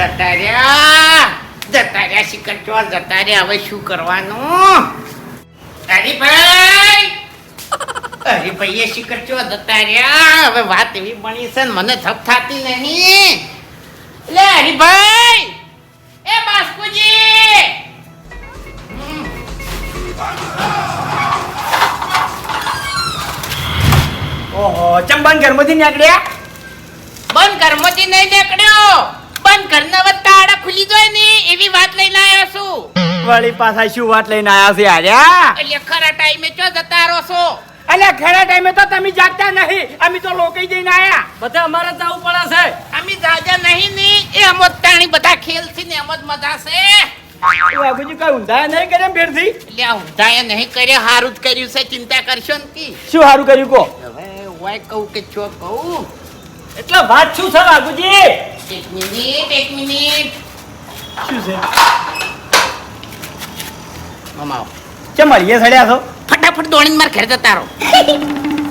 જતા રહ્યા જતા રહ્યા શિખર ચોર જતા રહ્યા હવે શું કરવાનું? હરીભાઈ! હરીભાઈએ શિખર ચોર જતા રહ્યા હવે વાત એવી બની છે ને મને થપ થતી નહીં લે હરીભાઈ! એ બાસ્કુજી. ઓહો ચંબન ઘરમાંથી નીકળ્યા? બંધ ઘરમાંથી નહીં નીકળ્યો. બંધ ઘરના વત્તા આડા ખુલી જાય ને એવી વાત લઈને આવ્યો છું. વળી પાછા શું વાત લઈને આવ્યા છે આર્યા એટલે ખરા ટાઈમે ચો જતા રહો છો? અલ્યા ખરા ટાઈમે તો તમે જાગતા નહીં અમે તો લોકો જઈને આયા. બધા અમારે જવું પડે છે. અમે જાજા નહીં ને એ અમો તાણી બધા ખેલ છે ને અમો મજા છે. બાબુજી કઈ ઊંધા નહીં કરે ફેરથી એટલે આ ઊંધાએ નહીં કર્યો હારું જ કર્યું છે ચિંતા કરશો ને શું સારું કર્યું કો હવે વાય કહું કે ચો કહું? એટલે વાત શું છે બાબુજી એક મિનિટ એક મિનિટ શું છે? મમાઓ ચમ મળીએ સડ્યા છો? ફટાફટ દોડીને માર ઘેર જતા રહો.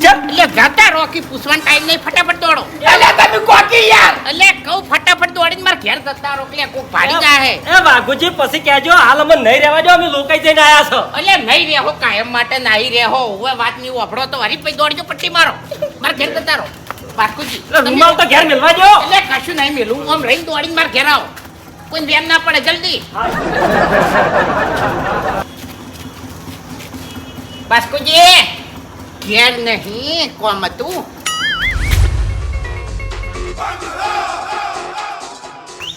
એટલે જતા રહો કે પૂછવાનો ટાઈમ નહીં ફટાફટ દોડો. એટલે તમે કોકી યાર. એટલે કહું ફટાફટ દોડીને માર ઘેર જતા રહો કે કોક ભાડી જાહે. એ વાઘુજી પછી કહેજો હાલ અમે નહીં રહેવા દો અમે લોકો જઈને આયા છો. એટલે નહીં રહેવો કાયમ માટે નહીં રહેવો હવે વાતની ઓફડો તો હરી પછી દોડજો પટ્ટી મારો. માર ઘેર જતા રહો. બાસ્કુજી એટલે રૂમાલ તો ઘેર મેલવા દો એટલે કશું નહીં મેલું. આમ રહીને દોડીને માર ઘેર આવો. કોઈ વેમ ના પડે જલ્દી. બાસ્કુજી ઘેર નહીં કોમ હતું.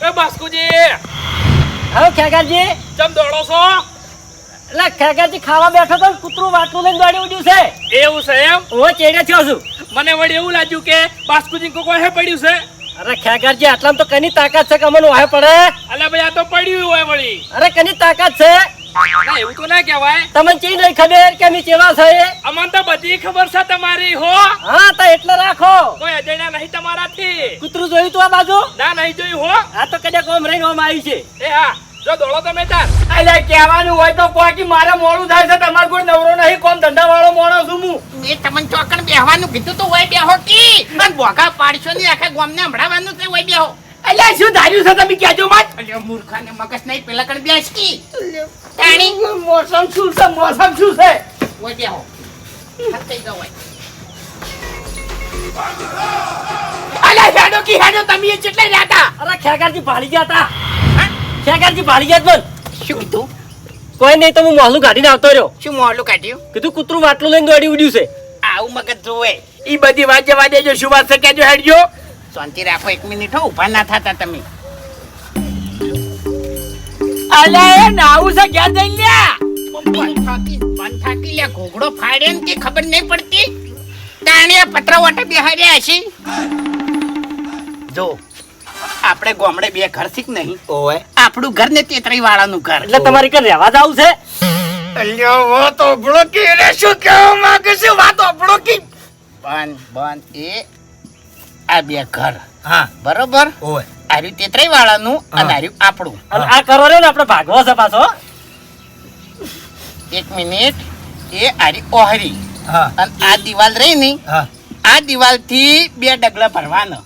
એ બાસ્કુજી. હવે ખેગારજી ચમ દોડો છો? એટલે ખેગારજી ખાવા બેઠો તો કૂતરું વાટલું લઈને દોડી ઉડ્યું છે. એવું છે એમ? હું ચેડે થયો છું. મને વળી એવું લાગ્યું કે બાસ્કુજી કોકો હે પડ્યું છે. અરે ખેગાજી આટલામાં તો કની તાકાત છે કે અમને વાહે પડે? અલે ભાઈ આ તો પડ્યું હોય વળી. અરે કની તાકાત છે? ના એવું તો ના કહેવાય. તમને ચી નહીં ખબર કે અમે ચેવા છે? અમને તો બધી ખબર છે તમારી હો. હા તો એટલે રાખો. કોઈ અજયના નહીં તમારાથી. કૂતરું જોયું તું આ બાજુ? ના નહીં જોયું હો. આ તો કદાચ ઓમ રહીને ઓમ આવ્યું છે. એ હા. જો દોડો તમે તાર અલ્યા કહેવાનું હોય તો કોકી મારે મોડું થાય છે તમારે કોઈ નવરો નહીં કોમ ધંધા વાળો માણસ છું હું. મેં તમને ચોકણ બેહવાનું કીધું તો હોય બેહો કી. અને બોગા પાડશો નહીં આખા ગામને હંભળાવાનું છે હોય બેહો. અલ્યા શું ધાર્યું છે તમે કહેજો મત અલ્યા મૂર્ખાને મગજ નહીં પેલા કણ બેસ કી. તાણી. મોસમ શું છે મોસમ શું છે? હોય બેહો. થઈ ગયો હોય. હેડો કી હેડો તમે એ ચેટલે રહ્યા અરે ખેગારજી ભાળી ગયા હતા. ખેગારજી ભાળી જાત બોલ શું કીધું? કોઈ નહીં તો હું મોહલું કાઢીને આવતો રહ્યો. શું મોડું કાઢ્યું? કીધું કૂતરું વાટલું લઈને દોડી ઉડ્યું છે. આવું મગજ જોવે. એ બધી વાત જવા દેજો શું વાત છે કહેજો હેડજો. શાંતિ રાખો એક મિનિટ હો ઊભા ના થતા તમે. અલ્યા એ નાવું છે ક્યાં જઈ લ્યા? થાકી લે ઘોઘડો ફાડે ને તે ખબર નહીં પડતી. તાણીએ પતરા વાટે બેહાર્યા હશે. જો આપણે ગામડે બે ઘર શીખ નહીં? ઓય આપણું ઘર ને તેતરી વાળાનું ઘર. એટલે તમારે ઘરે રહેવા જવું છે? અલ્યા વાત તો કી રે શું કહેવા માંગે છે? વાત ઓબળો કી બંધ બંધ એ આ બે ઘર. હા. બરોબર? ઓય. આર્યું તેતરી વાળાનું અને. આર્યું આપણું. અને આ કરો ને આપણે ભાગવો છે પાછો. એક મિનિટ. એ આરી ઓહરી. હા. અને આ દિવાલ રહી ની. હા. આ દિવાલથી બે ડગલા ભરવાનો.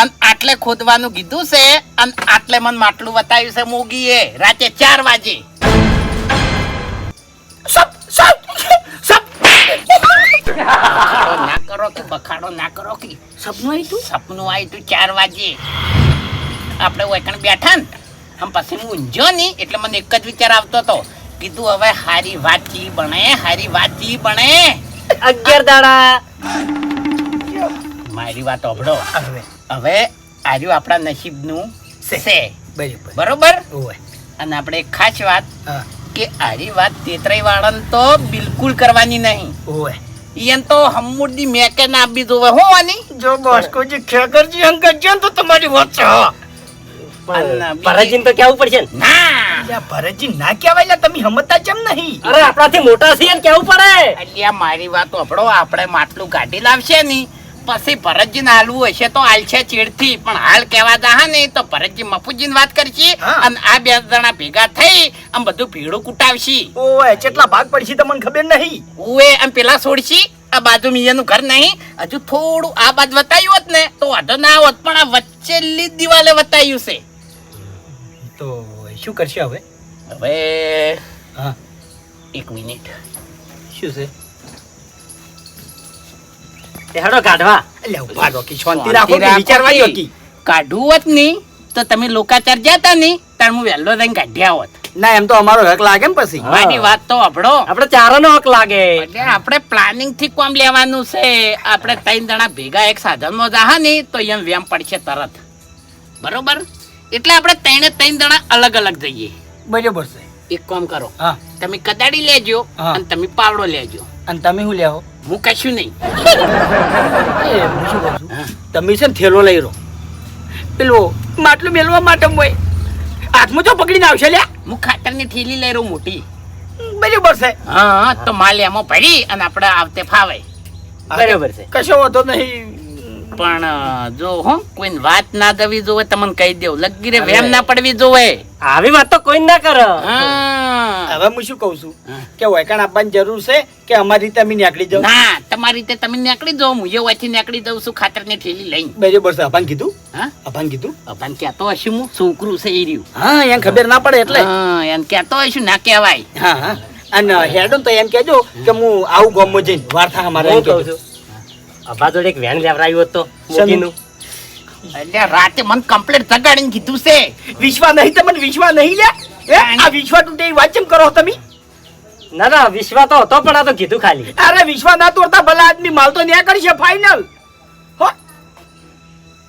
અને આટલે ખોદવાનું કીધું છે અને આટલે મને માટલું બતાવ્યું છે મોગીએ. રાતે ચાર વાગે. ના કરો કે બખાડો ના કરો કે. સપનું આવ્યું સપનું આવ્યું તું ચાર વાગે. આપણે વૈકણ બેઠા ને આમ પછી હું ઊંઝ્યો નહીં એટલે મને એક જ વિચાર આવતો હતો. કીધું હવે હારી વાત જી બને હારી વાત જી બને અગિયાર દાડા. મારી વાત ઓભળો હવે. હવે આર્યું આપણા નસીબનું છે. બરાબર. બરોબર? ઓય. અને આપણે એક ખાસ વાત કે આરી વાત તેતરાઈ વાળાને તો બિલકુલ કરવાની નહીં. ઓય. ઈયન તો હમુરદી મેકે ના આપી દો હો આની? જો બાસ્કોજી ખેકરજી ને તો તમારી વાત છે હા. ભરતજીને તો કેવું પડશે ને. ભરતજી ના કહેવાય તમે હમતા કેમ નહીં? અરે આપણાથી મોટા છે ને કેવું પડે. એટલે મારી વાત આપણો આપણે માટલું કાઢી લાવશે ની પછી ભરતજી હાલવું હશે તો હાલશે ચીડથી. પણ હાલ કહેવા જાહે ને તો ભરતજી મફુજીને વાત કરશે અને આ બે જણા ભેગા થઈ આમ બધું ભીડું કુટાવશી. ઓય કેટલા ભાગ પડશે તમને ખબર નહીં. ઉએ આમ પેલા છોડશી આ બાજુ મિયાનું ઘર નહીં. હજુ થોડું આ બાજુ વતાયું હોત ને તો વાંધો ના હોત પણ આ વચ્ચેલી દિવાલે વતાયું છે. તો શું કરશે હવે? હવે હા. એક મિનિટ. શું છે? હેડો કાઢવા એટલે ઊભા રહો કે શાંતિ રાખો કે રાખો વિચારવાની કે. હતી કાઢવું હોત નહીં તો તમે લોકાચાર જતા નહીં ત્યારે હું વહેલો થઈને કાઢ્યા હોત. ના એમ તો અમારો હક લાગે ને પછી. મારી વાત તો અભડો આપણે ચારોનો હક લાગે. એટલે આપણે પ્લાનિંગથી કોમ લેવાનું છે. આપણે ત્રણ જણા ભેગા એક સાધનમાં જાહા ને તો એમ વેમ પડશે તરત. બરોબર? એટલે આપણે ત્રણે ત્રણ જણા અલગ અલગ જઈએ. બરોબર છે. એક કામ કરો. હા. તમે કદાડી લેજો. અને તમે પાવડો લેજો. અને તમે શું લેવો હું કશું નહીં તમે છે ને થેલો લઈ રહો. પેલો માટલું મેલવા માટે હોય. હાથમાં જો પકડીને આવશે લ્યા. હું ખાતરની થેલી લઈ રહું મોટી. બરાબર છે. હા તો માલ એમાં ભરી અને આપણે આવતે ફાવે. બરાબર છે. કશો વાંધો નહીં. પણ જો હો કોઈને વાત ના દવી જોવે તમને કહી દેવું. લગીરે વેમ ના પડવી જોવે. આવી વાત તો કોઈ ના કરે. હવે હું શું કહું છું. કે વૈકાણ આપવાની જરૂર છે કે અમારી રીતે અમે નીકળી જાવ ના તમારી રીતે તમે નીકળી જાવ હું અહીંથી નીકળી જાઉં છું ખાતરની થેલી લઈને. બરોબર છે અભાન કીધું? હા? અભાન કીધું? અભાન ક્યાં તો હશું હું છોકરું છે એ રહ્યું. હા એમ ખબર ના પડે એટલે. હા એમ કહેતો હશું ના કહેવાય. હા હા. અને હેડો તો એમ કહેજો કે હું આવું ગામમાં જઈને વાર્તા અમારે એમ કહું છું. અભા જોડે એક વેન લેવરાયું હતો મોટીનું એટલે રાતે મને કમ્પ્લેટ જગાડીને કીધું છે. વિશ્વા નહીં તમને વિશ્વા નહીં લે એ આ વિશ્વા તૂટે એ વાત કેમ કરો તમે? ના ના વિશ્વા તો હતો પણ આ તો કીધું ખાલી. અરે વિશ્વા ના તોડતા ભલા આદમી માલ તો ન્યા કરશે ફાઇનલ હો.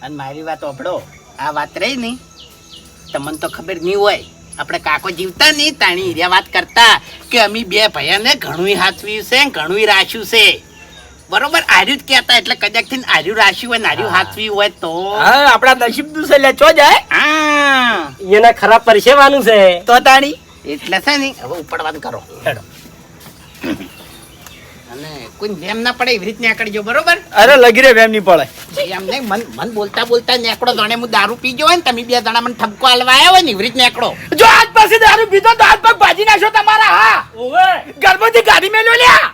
અને મારી વાત ઓપડો આ વાત રહી નહીં. તમને તો ખબર નહીં હોય. આપણે કાકો જીવતા નહીં તાણી હીર્યા વાત કરતા કે અમે બે ભૈયાને ઘણું હાથવ્યું છે ઘણું રાખ્યું છે. બરોબર આર્યુ જ કહેતા એટલે કદાચથી આર્યુ રાશિ હોય આર્યુ હાથવી હોય તો. હા આપણા નસીબ દુસે લે ચો જાય હા. એને ખરાબ પરસેવાનું છે. તો તાણી એટલે છે ને હવે ઉપડવાનું કરો. હેડો. અને કોઈ જેમ ના પડે એવી રીત નીકળજો બરોબર? અરે લગી રે વેમ નહીં પડે. એમ નહીં મન મન બોલતા બોલતા નેકડો જાણે હું દારૂ પીજો હોય ને તમે બે જણા મને ઠપકો હાલવા આવ્યા હોય ને એવી રીત નીકળો. જો આજ પાસે દારૂ પીધો તો હાથ પગ ભાજી નાખો તમારા હા. ગર્ભવતી ગાડી મેલ્યો લ્યા.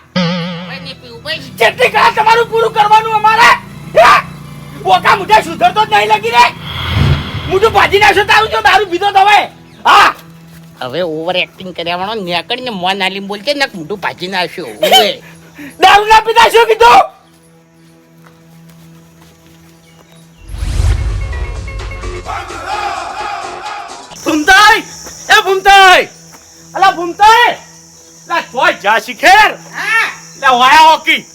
ને પીવું ભાઈ જેટલી કલાક તમારું પૂરું કરવાનું અમારે હે? બોકા મુઠા સુધરતો જ નહીં લગી રે. મુઠું ભાજી નાખશો તારું જો દારૂ પીધો તમે હા. હવે ઓવર એક્ટિંગ કર્યા વાળો નીકળીને મોન આલી બોલતે ને મોઢું ભાજી નાખ્યો ઓવે દારૂ ના પીતા શું કીધું? ભૂમતાઈ! એ ભૂમતાઈ! અલા ભૂમતાઈ! લા તોય જા શિખેર! લા વાયા હોકી.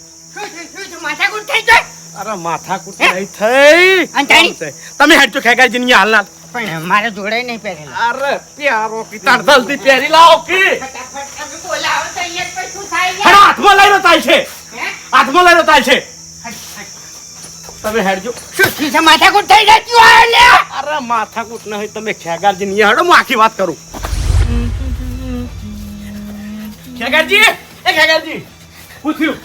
અરે માથા નહીં થઈ. અંધારી? તમે હેડજો ખેગાજી ની હાલના પણ મારે જોડે નહીં પહેરેલા. અરે પ્યારો કી જલ્દી પહેરી લાવો કી હેડો હાથમાં લઈ લો છે. હાથમાં લઈ લો છે. તમે હેડજો. માથાકૂટ થઈ જતી હોય લ્યા અરે માથા કુટ નહીં તમે ખેગારજી ની હેડો હું આખી વાત કરું. ખેગારજી એ ખેગારજી પૂછ્યું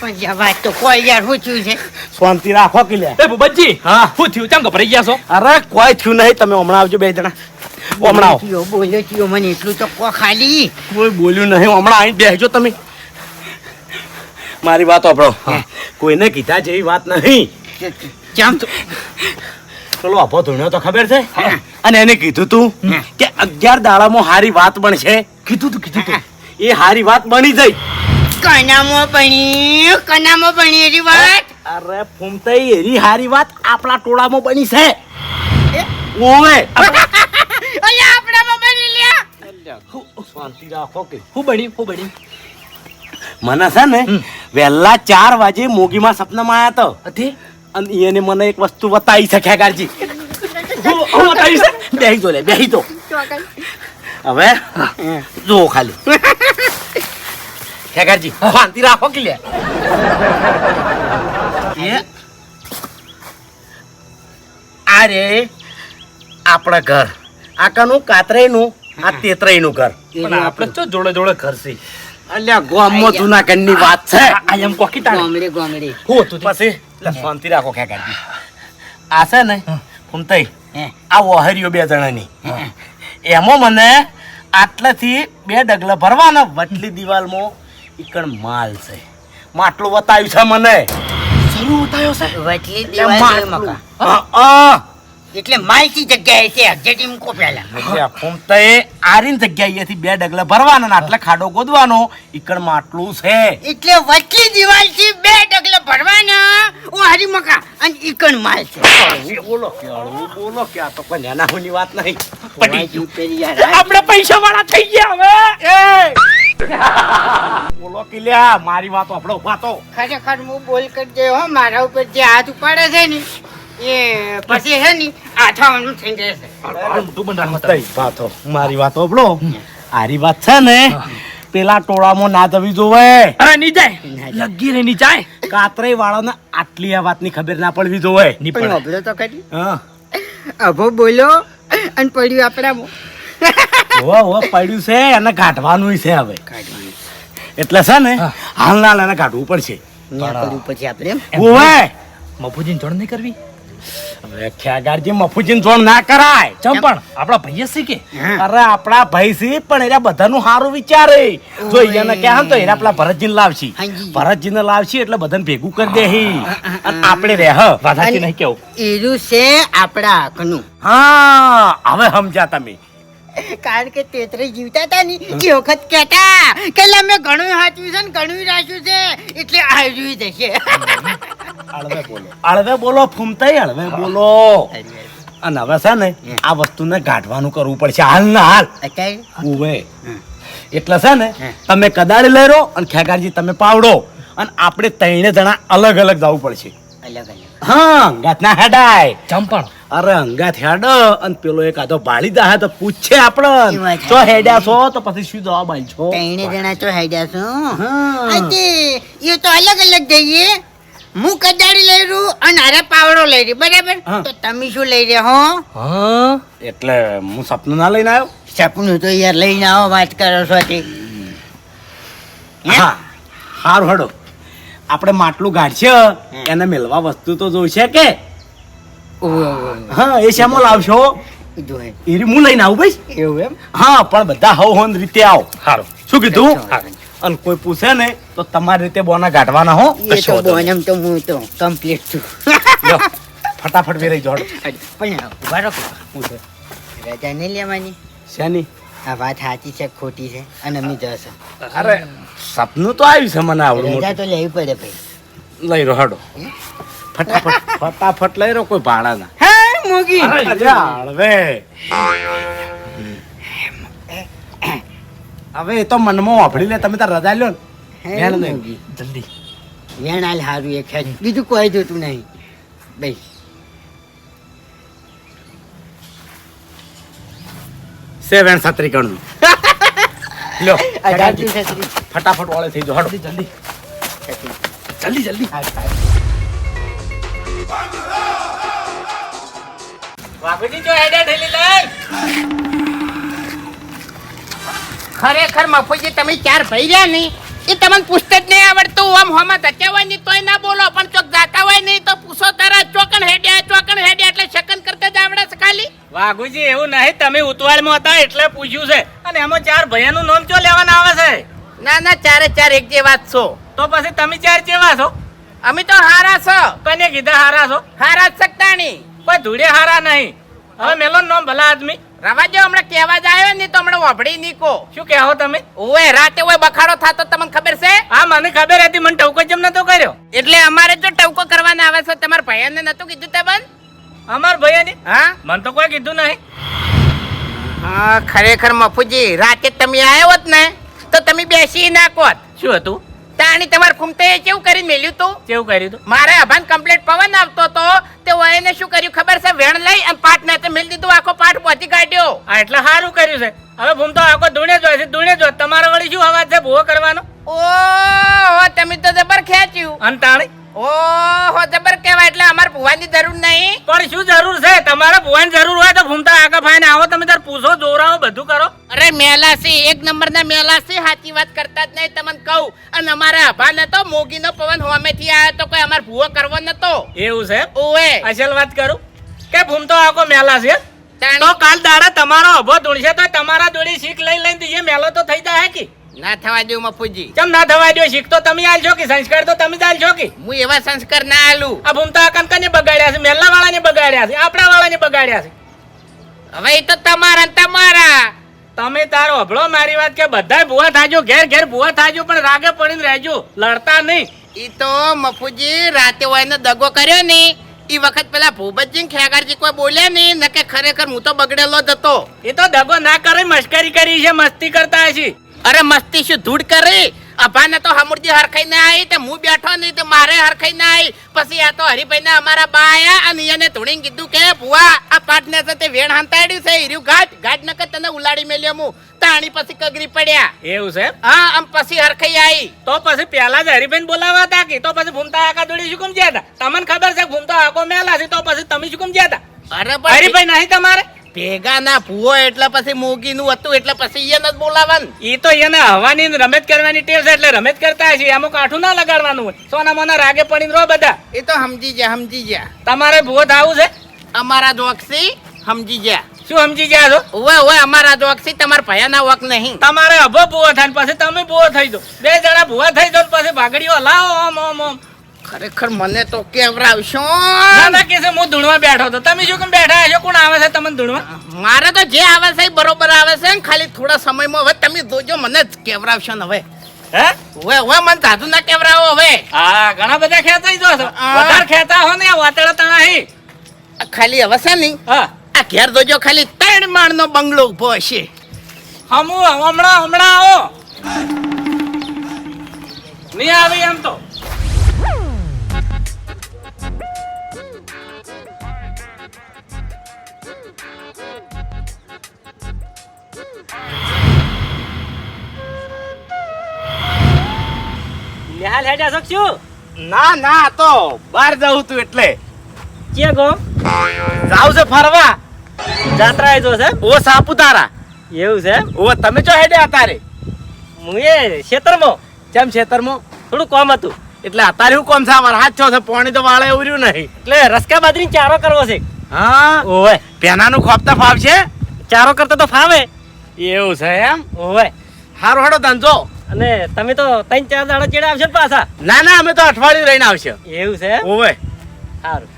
પણ જવા તો કોઈ યાર શું છે. શાંતિ રાખો કે લે એ ભૂપતજી હા? શું ચમ ગભરાઈ ગયા છો? અરે કોઈ થયું નહીં. તમે હમણાં આવજો બે જણા. હમણાં આવો બોલ્યો બોલ્યો થયો. મને એટલું તો કો ખાલી. કોઈ બોલ્યું નહીં. હમણાં આવીને બેસજો તમે. મારી વાત આપણો કોઈને કીધા જેવી વાત નહીં. ચમ? પેલો અભો ધૂણ્યો તો ખબર છે? અને એને કીધું તું કે અગિયાર દાડામાં હારી વાત પણ છે કીધું તું કીધું તું. એ હારી વાત બની જઈ. કનામો બની કનામો બની એરી વાત? અરે ફૂમતાઈ એરી હારી વાત આપણા ટોળામાં બની છે. ઓવે. અલ્યા આપણામાં બની લ્યા. શાંતિ રાખો કે. હું બની હું બની. મને છે ને વહેલા ચાર વાગે મોગીમાં સપનામાં આવ્યા તો. હતી અને એને મને એક વસ્તુ બતાવી છે ખેગારજી. હું હું બતાવી છે? બેહી દો લે બેહી તો હવે જો ખાલી. ખેગારજી શાંતિ રાખો કે લે. એ? આ રે આપણા ઘર. આકાનું કનું? આ તેતરેયનું ઘર. પણ આપણે તો જોડે જોડે ઘર છે? અલ્યા ગોમમાં જૂના ઘરની વાત છે. આ એમ કોકી તા ગોમડે ગોમડે. હું પછી? એટલે શાંતિ રાખો ખેગારજી આ છે ને ફૂમતાઈ. આ વહરીઓ બે જણાની. એમાં મને આટલાથી બે ડગલા ભરવાના વટલી દિવાલમાં ઈકણ માલ છે. માટલું બતાવ્યું છે મને. શરૂ બતાવ્યો છે? વચલી એ મકા. હા. એટલે માલતી જગ્યાએ છે એક્ઝેક્ટ મૂકો પહેલા. એટલે એ આરીન જગ્યાએ અહીંયાથી બે ડગલા ભરવાના ને આટલે ખાડો ગોદવાનો. ઈકણમાં માટલું છે. એટલે વચ્ચે દિવાલથી બે ડગલા ભરવાના. ઓ હારી મકા. અને ઈકણ માલ છે. બોલો. કે બોલો કે આ તો કોઈ નાના હોની વાત નહીં. પડી ગયું. આપણે પૈસા વાળા થઈ ગયા હવે. બોલો કિલ્યા મારી વાત આપણો વાતો ખરેખર હું બોલ કરજે હો મારા ઉપર જે હાથ ઉપાડે છે ને એ પછી છે ને આથાવાનું થઈ જશે. તું બંધ રાખો તઈ વાતો મારી વાત આપણો આરી વાત છે ને પેલા ટોળામાં ના જવી જોવે. અરે ની જાય. લગી રે ની જાય. કાતરાઈ વાળાને આટલી આ વાતની ખબર ના પડવી જોવે. ની પડે. તો કરી હા. અભો બોલો અને પડ્યું આપણામાં. ઓ ઓ પડ્યું છે એને કાઢવાનું છે હવે. એટલે છે ને હાલના એને કાઢવું પડશે. ન્યા કર્યું આપણે. ઓવે મફુજીને જોડ નહીં કરવી? હવે ખ્યાગારજી મફુજીને જોણ ના કરાય. ચમ પણ આપણા ભાઈ છે કે? હા. અરે આપણા ભાઈ છે પણ એરા બધાનું સારું વિચારે. જો એને કહે તો એરા પેલા ભરતજીને લાવશી. ભરતજી ભરતજીને લાવશી એટલે બધાને ભેગું કરી દેહી અને આપણે રહે વાત સાચી નહીં કેવું. એરું છે આપણા હકનું. હા હવે સમજ્યા તમે. કારણ કે તેતરે જીવતા હતા ને એ વખત કહેતા કે અમે મેં ઘણું સાચવ્યું છે ને ઘણું રાખ્યું છે એટલે આવ્યું જશે. અળવે બોલો. ફૂમતાઈ અળવે બોલો. અને હવે છે ને આ વસ્તુને ગાંઠવાનું કરવું પડશે. હાલ ના હાલ. ઉવે. એટલે છે ને તમે કદાળ લઈ અને ખેગારજી તમે પાવડો. અને આપણે ત્રણે જણા અલગ અલગ જવું પડશે. અલગ અલગ હા અંગાત ના હેડાય. ચમ પણ અરે અંગાત હેડ અને પેલો એક આધો ભાળી દા તો પૂછે આપણે હેડ્યા છો તો પછી શું જવાબ આલશો ત્રણે જણા તો હેડ્યા છો. આજે એ તો અલગ અલગ જઈએ. હું કદાળી લઈ રહ્યું અને અરે પાવડો લઈ રહ્યું બરાબર? તો તમે શું લઈ રહ્યા હો? હા. એટલે હું સપનું ના લઈને આવ્યો? સપનું તો યાર લઈને આવો વાત કરો છો હા. સારું હડો આપણે માટલું ગાઢશે એને મેળવા વસ્તુ તો જોઈશે કે. હા એ શામાં લાવશો? એ હું લઈને આવું ભાઈ. એવું એમ? હા પણ બધા હવ હોન રીતે આવો. સારું શું કીધું? અને કોઈ પૂછે ને તો તમારી રીતે બોના ગાઢવાના હો. એ તો બોનમ તો હું તો કમ્પ્લીટ છું. ફટાફટ વેરાઈ જોડ પણ ઊભા રાખો રજા નહીં લેવાની? શેની? આ વાત સાચી છે ખોટી છે અને અમે જશે. અરે સપનું તો આવ્યું છે મને આવડું રજા તો લેવી પડે ભાઈ. લઈ રહો હડો. ફટાફટ ફટાફટ લઈ રહો કોઈ ભાડા ના હે મોગી? હવે હવે એ તો મનમાં વાપરી લે તમે તાર રજા લ્યો ને. વેણ નહીં. જલ્દી. વેણ આલ હારું એ છે બીજું કોઈ જોતું નહીં. ભાઈ સેવન સત્રી ગણું લ્યો. ફટાફટ વાળે થઈ જાઓ. હડો જલ્દી જલ્દી. જલ્દી. ખરેખર મફુજી તમે ચાર ભાઈ રહ્યા નહીં. એ તમને પૂછતે જ નહીં આવડતું. આમ હોમાં ધક્યા હોય નહીં તોય ના બોલો. પણ ચોક જાતા હોય નહીં તો પૂછો તારા ચોકણ હેડ્યા ચોકણ હેડ્યા એટલે શકન કરતા જ આવડે છે ખાલી. વાઘુજી એવું નહીં તમે ઉતવાળમાં હતા એટલે પૂછ્યું છે. અને એમાં ચાર ભાઈઓનું નામ ચો લેવાના આવે છે? ના ના ચારે ચાર એક જેવા જ છો. તો પછી તમે ચાર કેવા છો? અમે તો હારા છો. કને કીધા હારા છો? હારા જ શકતાણી કોઈ ધૂળે હારા નહીં. હવે મેલો નામ ભલા આદમી. રવા જો હમણાં કહેવા જ આવ્યો ને તો હમણાં વાપડી નીકો. શું કહેવો તમે? ઓએ રાતે ઓય બખાડો થાતો તમને ખબર છે? હા મને ખબર હતી મને ટવકો જેમ નતો કર્યો? એટલે અમારે જો ટવકો કરવાના આવે છે તમારા ભાઈને નતો કીધું તે બન અમાર ભાઈ હા? મને તો કોઈ કીધું નહીં. હા ખરેખર મફુજી રાતે તમે આવ્યો હોત ને તો તમે બેસી નાખોત શું હતું? તાણી તમારે ફૂમતે કેવું કરી મેલ્યું તું? કેવું કર્યું તું? મારે અભાન કમ્પ્લીટ પવન આવતો તો તે વયને શું કર્યું ખબર છે? વેણ લઈ અને પાટ ને મેલ દીધું આખો પાટ પહોંચી કાઢ્યો. આ એટલે સારું કર્યું છે. હવે ભૂમ તો આખો ધૂણે હોય છે. ધૂણે જ હોય. તમારા વળી શું અવાજ છે? ભૂવો કરવાનો? ઓ તમે તો જબર ખેંચ્યું. અને તાણી? ઓહો જબર કહેવાય એટલે અમારે ભુવાની જરૂર નહીં. પણ શું જરૂર છે? તમારે ભુવાની જરૂર હોય તો ભૂમતા આગળ ફાઈને આવો તમે તાર પૂછો દોરાવો બધું કરો. અરે મેલા છે એક નંબર ના મેલા છે સાચી વાત કરતા જ નહીં તમને કહું. અને અમારા આભાર નતો મોગી નો પવન હોમેથી આવ્યો તો કોઈ અમારે ભૂવો કરવો નતો. એવું છે? ઓએ અસલ વાત કરું? કે ભૂમતો આખો મેલા છે? તો કાલ દાડા તમારો અભો ધૂણશે તો તમારા દોડી શીખ લઈ લઈને તો એ મેલો તો થઈ જાય કે? ના થવા દઉં મફુજી. કેમ ના થવા દો શીખતો તમે આલશો કે સંસ્કાર તો તમે જ આલશો કે? હું એવા સંસ્કાર ના આલું. આ ભૂમતા કાન કને બગાડ્યા છે મેલ્લા વાળાને બગાડ્યા છે આપણા વાળાને બગાડ્યા છે. હવે એ તો તમારા તમારા. તમે તારો અભળો મારી વાત કે બધાય ભૂવા થાજો ઘેર ઘેર ભૂવા થાજો પણ રાગે પડીને રહેજો લડતા નહીં. ઈ તો મફુજી રાતે હોય ને દગો કર્યો ને ઈ વખત પેલા ભૂપતજી ખેગારજી કોઈ બોલ્યા નહીં નકે ખરેખર હું તો બગડેલો જ હતો. એ તો દગો ના કરે મશ્કરી કરી છે મસ્તી કરતા હશે. અરે મસ્તી શું ધૂળ કરી? અભાને તો હમુરજી હરખાઈ ના આવી તે હું બેઠો નહીં તે મારે હરખાઈ ના આવી પછી આ તો હરિભાઈ ના અમારા બા આયા અને એને ધૂણી કીધું કે ભુવા આ પાટને છે તે વેણ હંતાડ્યું છે હીર્યું ઘાટ. ઘાટ નકર તને ઉલાડી મેલ્યો હું તાણી પછી કગરી પડ્યા. એવું છે હા આમ પછી હરખાઈ આવી તો પછી પેલા જ હરિભાઈ બોલાવા હતા કે? તો પછી ભૂમતા આકા દોડી શું કેમ જ્યાં હતા? તમને ખબર છે ભૂમતા આકો મેલા છે તો પછી તમે શું કેમ જ્યાં હતા? અરે હરિભાઈ નહીં તમારે? ભેગા ના ભૂવો એટલે પછી મોગી નું હતું એટલે પછી એને જ બોલાવાનું એ તો એને હવાની રમત કરવાની ટેવ છે એટલે રમત કરતા હશે એમાં કાઠું ના લગાડવાનું હોય. સોના મોના રાગે પડીને રહો બધા. એ તો સમજી ગયા સમજી ગયા. તમારે ભૂવો થવું છે? અમારા જોક્ષી સમજી ગયા. શું સમજી ગયા છો? ઓવે ઓવે અમારા જોક્ષી તમારા ભયાના વક નહીં. તમારે અભો ભૂવો થાય પછી તમે ભૂવો થઈ દો બે જણા ભૂવા થઈ દો પછી ભાગડીઓ લાવો ઓમ ઓમ ઓમ ખરેખર મને તો કેવરાવશો. ના ના કે છે હું ધૂણવા બેઠો તો તમે શું કેમ બેઠા છો કોણ આવે છે તમને ધૂણવા મારે તો જે આવે છે બરોબર આવે છે ને. ખાલી થોડા સમયમાં હવે તમે જોજો મને કેવરાવશો ને હવે. હે? હવે હવે મને સાધુ ના કેવરાવો હવે. હા ઘણા બધા ખેતા જો છો. વધારે ખેતા હો ને વાતળા તણા હી. ખાલી હવે છે નહીં હા. આ ઘેર જોજો ખાલી ત્રણ માળ નો બંગલો ઊભો હશે. હમુ હમણાં હમણાં આવો. નહીં આવી એમ તો. નિહાલ હેડા શકશું ના ના તો બહાર જવું તું એટલે. કે ગો? જાવ છે ફરવા. જાત્રા જો છે? ઓ સાપુતારા. એવું છે? ઓ તમે ચો હેડે અતારે હું એ ખેતરમાં કેમ ખેતરમાં થોડું કોમ હતું. એટલે અતારે હું કોમ છે? હાથ છો છે પાણી તો વાળે ઉર્યું નહીં. એટલે રસકા બાદરી ચારો કરવો છે. હા? ઓવે પેનાનું ખોપતા ફાવશે? ચારો કરતા તો ફાવે. એવું છે એમ? ઓય હારો હાડો ધંધો અને તમે તો ત્રણ ચાર દાડા ચેડા આવશે ને પાછા? ના ના અમે તો અઠવાડિયું રહીને આવશે. એવું છે ઓય સારું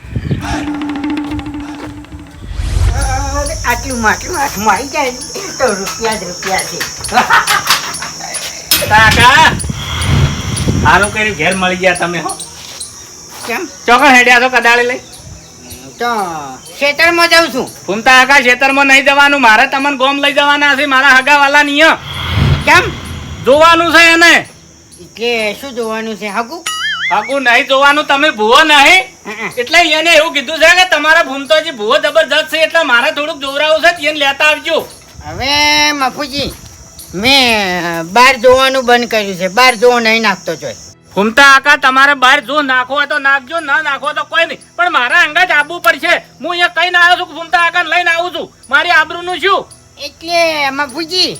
આટલું માટલું જાય તો રૂપિયા જ રૂપિયા છે. કાકા! હારું કર્યું ઘેર મળી ગયા તમે હો. કેમ? ચોકડ હેડ્યા છો કદાળી લઈ? તો ખેતરમાં જાઉં છું. ફૂમતા આકા ખેતરમાં નહીં જવાનું. મારે તમને ગોમ લઈ જવાના છે. મારા હગાવાલા નિય. કેમ? જોવાનું છે એને. એટલે શું જોવાનું છે? હગુ? હગુ નહીં જોવાનું. તમે ભૂવો નહીં. એટલે એને એવું કીધું છે કે તમારા ભૂમતોજી ભૂવો જબરજસ્ત છે એટલે મારે થોડુંક જોવરાવું છે એને લેતા આવજો. હવે મફુજી મેં બહાર જોવાનું બંધ કર્યું છે. બાર જોવો નહીં નાખતો ચોય ફૂમતા આકા તમારે બહાર જો નાખો તો નાખજો ના નાખો તો કોઈ નહીં. પણ મારા અંગા જ આવવું પડશે. હું અહીંયા કઈ આવ્યો છું ઘૂમતા આકા લઈને આવું છું. મારી આબરૂનું શું? એટલે એમાં ભૂજી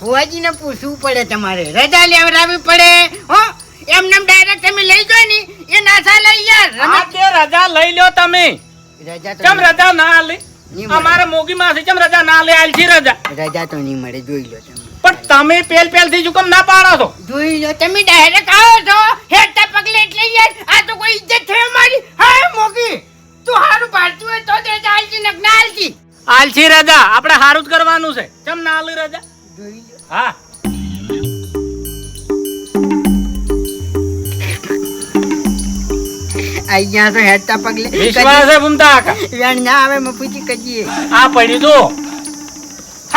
ભુવાજીને પૂછવું પડે તમારે. રજા લેવડાવી પડે હો? એમને ડાયરેક્ટ તમે લઈ જાઓ ને એ ના લઈ યાર. તે રજા લઈ લ્યો તમે. રજા કેમ રજા ના લે. અમારે મોગી માસી કેમ રજા ના લે આલછી રજા. રજા તો નહીં મળે જોઈ લો તમે પેલ પેલથી કેમ ના પાડો છો. જોઈ લો તમે ડાયરેક્ટ આવો છો. હેઠતા પગલે એટલે યાર આ તો કોઈ ઇજ્જત છે મારી હા મોગી. તું હારું પાડતું હોય તો તે ચાલતી નક ના આલછી રજા આપણે હારું જ કરવાનું છે. કેમ ના આલી રાજા? જોઈ લો. હા. અહીંયા તો હેઠતા પગલે વિશ્વાસ હે બુમતા આકા વેણ ના આવે મફુજી કજીએ. આ પડી તો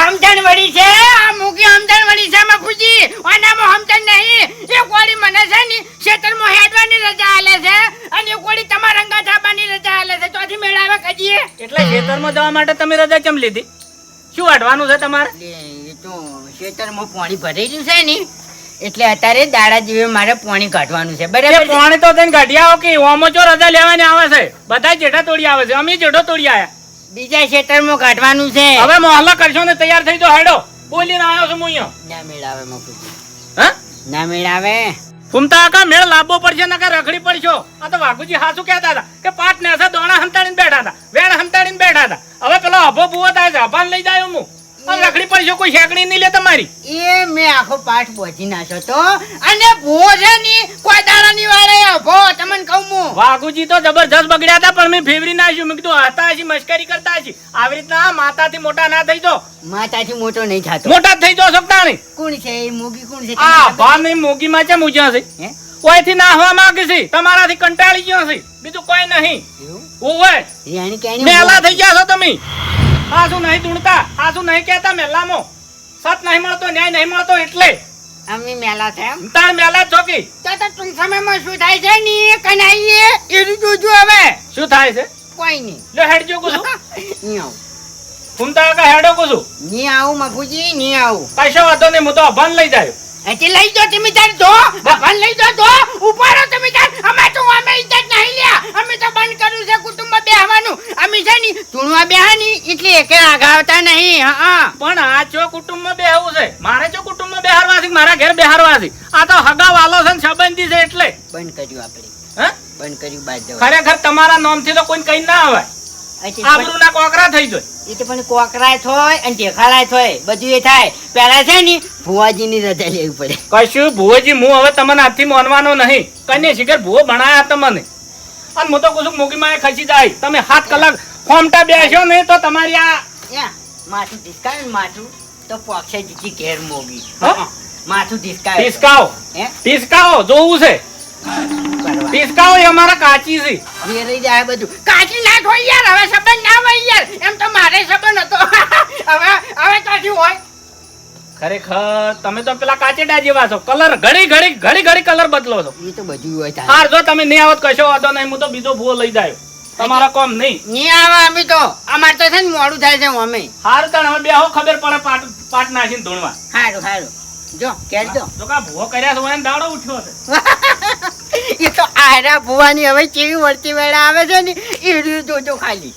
સમજણ વળી છે? આ મૂકી સમજણ વળી છે મફુજી આનામાં સમજણ નહીં. એ કોળી મને છે ને ક્ષેત્રમાં હેડવાની રજા આલે છે. અને એ કોળી તમારા રંગા છાપાની રજા આલે છે. ચોથી મેળાવે કજીએ? એટલે ખેતરમાં જવા માટે તમે રજા કેમ લીધી? શું વાઢવાનું છે તમારે? એટલે એ તો ખેતરમાં પાણી ભરેલું છે ને. એટલે અત્યારે દાડા જેવી મારે પાણી કાઢવાનું છે. બરાબર પોણી તો થઈને કાઢી આવો કે ઓમો ચો રજા લેવાની આવે છે? બધા જેઠા તોડી આવે છે. અમે જેઠો તોડી આયા. બીજા ખેતરમાં કાઢવાનું છે. હવે મોહલ્લા કરશો ને તૈયાર થઈ તો હેડો. બોલીને આવ્યો છું હું અહીંયા. ના મેળાવે મફુજી. હા? ના મેળાવે? ફૂમતા આકા મેળ લાંબો પડશે ને કે રખડી પડશો. આ તો વાઘુજી હાસુ કહેતા હતા કે પાટ ને હશે દોણા હંતાડીને બેઠા હતા વેણ હંતાડીને બેઠા હતા. હવે પેલો અભો ભૂવો થાય છે અભાન લઈ જાય હું. રખડી પડશો કોઈ શેકડી નહીં લે તમારી. એ મે આખો પાઠ બોજી નાખ્યો તો. અને ભૂવો છે ની કોઈ દાડાની વારે ભો તમને કહું હું. વાઘુજી તો જબરજસ્ત બગડ્યા હતા પણ મે ફેવરી નાખ્યું મેં કીધું હતા હજી મશ્કરી કરતા હજી. આવી રીતના માતાથી મોટા ના થઈ જો. માતાથી મોટો નહીં થાતો. મોટા થઈ જો શકતા નહીં કોણ છે એ મોગી કોણ છે? આ ભા મેં મોગી માં ચમ ઉજ્યા છે? હે? કોઈથી ના હવા માંગે છે. તમારાથી કંટાળી ગયો છે. બીજું કોઈ નહીં. ઓવે રિયાણી ક્યાંની મેલા થઈ ગયા છો તમે. આ શું નહીં ધૂણતા આજુ નહીં કહેતા મેલામાં. સત નહીં મળતો ન્યાય નહીં મળતો એટલે. અમે મેલા છે એમ? તાર મેલા જ ચોકી તો તો ટૂંક સમયમાં શું થાય છે ની કનાઈએ એનું જોજો હવે. શું થાય છે? કોઈ નહીં. લે હેડજો કુછું. નહીં આવું. ઘૂમતા કા હેડો કુસુ નહીં આવું મફુજી નહીં આવું. પૈસા વાંધો નહીં હું તો અભાન લઈ જાય એટલે લઈ જો તમે તાર જો. ભગવાન લઈ જો. જો ઉપાડો તમે તાર અમે તો અમે નહીં લ્યા. અમે તો બંધ કર્યું છે કુટુંબ બેહવાનું. અમે છે ને ધૂણવા બેહાની એટલે એકે આગાવતા નહીં હા હા. પણ આ જો કુટુંબમાં બેહવું છે? મારે જો કુટુંબમાં બેહારવા છે મારા ઘેર બેહારવા છે આ તો હગા વાલો છે ને સંબંધી છે એટલે. બંધ કર્યું આપણે. હા? બંધ કર્યું બાદ જવા ખરેખર તમારા નામથી તો કોઈ કઈ ના આવે આબરૂ ના કોકરા થઈ જાય. એ તો પણ કોકરાય થોય અને ઢેખાડાય થોય. બધું એ થાય. પેલા છે ને ભુવાજીની રજા લેવી પડે. કશું? ભુવોજી હું હવે તમને હાથથી માનવાનો નહીં. કને શિખર ભુવો ભણાયા તમને અને હું તો કુછું મોગી માં ખસી જાય. તમે સાત કલાક ફોમટા બેસ્યો ને તો તમારી આ માથું ને માથું તો પોક્ષે જીતી ઘેર મોગી. માથું. ટીસકાઓ હે? ટીસકાઓ જોવું છે? એ અમારા કાચી છે. ઘેરી જાય બધું. કાચી ના હોય યાર હવે સંબંધ ના હોય યાર. એમ તો મારે સંબંધ હતો. હવે હવે કાચી હોય. ખરેખર તમે તો પેલા કાચેડા જેવા છો. કલર ઘડી ઘડી ઘડી ઘડી કલર બદલો છો. એ તો બધું હોય હાર જો તમે નહીં આવત કશો વાંધો નહીં હું તો બીજો ભૂવો લઈ જાય તમારા કોમ નહીં. નહીં આવે અમે તો. અમાર તો છે ને મોડું થાય છે અમે. હાર તણ હવે બેહો ખબર પડે પાટ પાટ નાખીને ધૂણવા. હારું હારું. જો કેર દો. જો કા ભૂવો કર્યા છો એને દાડો ઉઠ્યો છે. એ તો આરા ભુવાની હવે કેવી વળતી વેળા આવે છે ને એ જોજો ખાલી.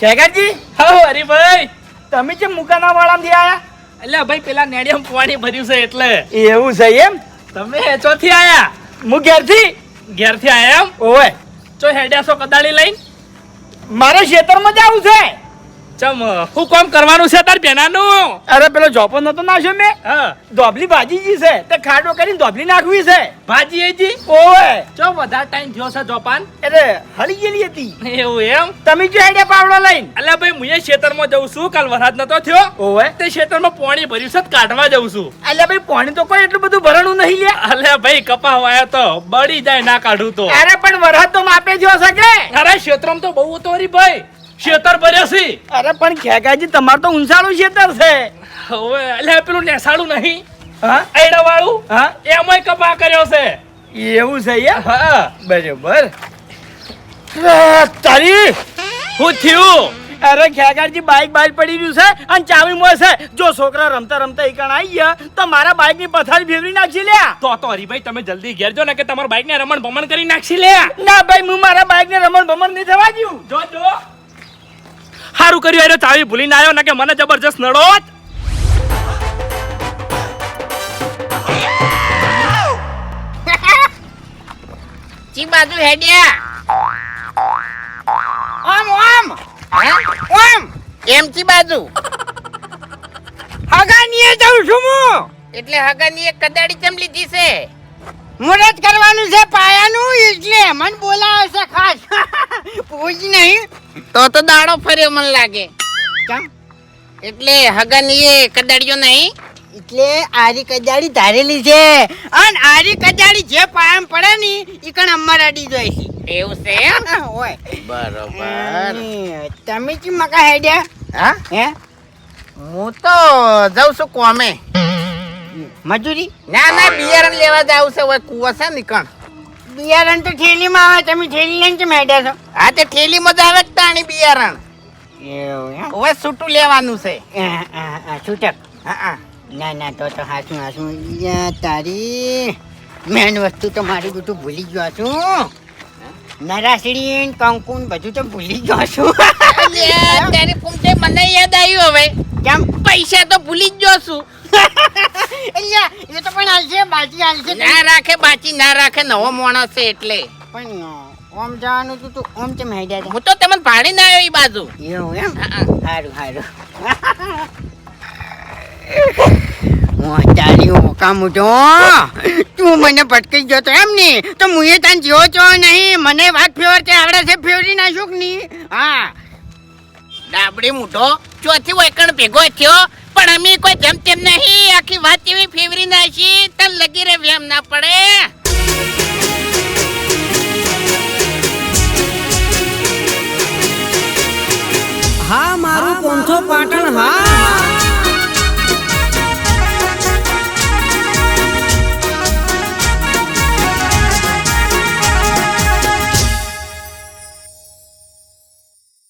ખેગાજી હા હરીભાઈ. તમે કેમ મુકાના વાળામાંથી આયા? એટલે ભાઈ પેલા નેડિયમ પાણી ભર્યું છે એટલે. એવું છે એમ? તમે ચોથી આયા? હું ઘેરથી? ઘેરથી આયા એમ? ઓય ચો હેડ્યા છો કદાળી લઈને? મારે ખેતરમાં જવું છે. ચમ હું કોમ કરવાનું છે તાર બેનાનું અરે પેલો જોપો નતો નાખ્યો મેં? ધોબલી ભાજીજી છે. તે ખાડો કરીને ધોબલી નાખવી છે. ભાજી એજી ઓવે. ચો વધારે ટાઈમ થયો છે જોપાન. અરે હળી ગયેલી હતી. એવું એમ? તમે જો હેડે પાવડો લઈને. અલ્યા ભાઈ હું એ ખેતરમાં જઉં છું. કાલ વરસાદ નતો થયો. ઓવે. તે ખેતરમાં પાણી ભર્યું છે કાઢવા જઉં છું. અલ્યા ભાઈ પાણી તો કોઈ એટલું બધું ભરણું નહીં લે. અલ્યા ભાઈ કપા વાયો તો બળી જાય ના કાઢું તો. અરે પણ વરસાદ તો માપે જો શકે અરે ક્ષેત્રમાં તો બહુ હતો રી ભાઈ. ખેતર ભર્યા છે અરે પણ ખેગાજી તમાર તો ઊંચાળું શેતર છે. હવે એટલે પેલું નેસાળું નહીં. હા? એડા વાળું હા? એમાંય કપા કર્યો છે. એવું છે હા. બરોબર. તારી! હું થયું? અરે ખેગારજી બાઇક બાઈક પડી રહ્યું છે અને ચાવી મળશે જો છોકરા રમતા રમતા ઈકણ આવી ગયા તો મારા બાઇકની પથારી ફેરવી નાખી લે તો તો હરીભાઈ તમે જલ્દી ઘેર જો ને કે તમારા બાઇક ને રમણ ભમણ કરી નાખશી લે ના ભાઈ હું મારા બાઇક ને રમણ ભમણ નહીં થવા દઉં. જો જો. સારું કર્યું આર્યો ચાવી ભૂલીને આવ્યો ને કે મને જબરજસ્ત નડો ચી બાજુ હેડ્યા? ઓમ ઓમ ઓમ એમ ચી બાજુ? હગાનીએ જાઉં છું હું. એટલે હગાનીએ કદાડી ચમ લીધી છે? મુરત કરવાનું છે પાયાનું એટલે મન બોલાવે છે ખાસ. પૂછ નહીં. તો તો દાડો ફર્યો મને લાગે. કેમ? એટલે હગન એ કદાડ્યો નહીં? એટલે આરી કજાડી ધારેલી છે. અને આરી કજાડી જે પાયમ પડે ને ઈ કણ અમર અડી જાય છે. એવું છે હોય. બરોબર. તમે કી મકા હેડ્યા? હા? હે? હું તો જાઉં છું કોમે. મજૂરી? ના ના બિયારણ લેવા જાવ છે હવે કુવા છે ને બિયારણ તો થેલીમાં આવે તમે થેલી લઈને કેમ હેડ્યા છો? હા તે થેલીમાં જ આવે જ તાણી બિયારણ. હવે છૂટું લેવાનું છે. છૂટક. હા ના ના તો તો હાસું યા તારી મેન વસ્તુ તો મારી બધું ભૂલી ગયો છું. નરાસડી ને કંકુ બધું તો ભૂલી ગયો છું. ત્યારે કુમતે મને યાદ આવ્યું હવે. કેમ? પૈસા તો ભૂલી જ જોશું અહીંયા એ તો પણ હાલશે બાચી હાલશે ના રાખે બાચી ના રાખે નવો માણસ છે એટલે. પણ ઓમ જવાનું તું તું ઓમ ચમ હેડ્યા હું તો તમને ભાડી ના આવ્યો એ બાજુ. એવું એમ? સારું સારું અમે કોઈ જેમ તેમ નહીં. આખી વાત એવી ફેવરી નાખી તને લગી રે વેમ ના પડે. હા મારું પાટણ હા.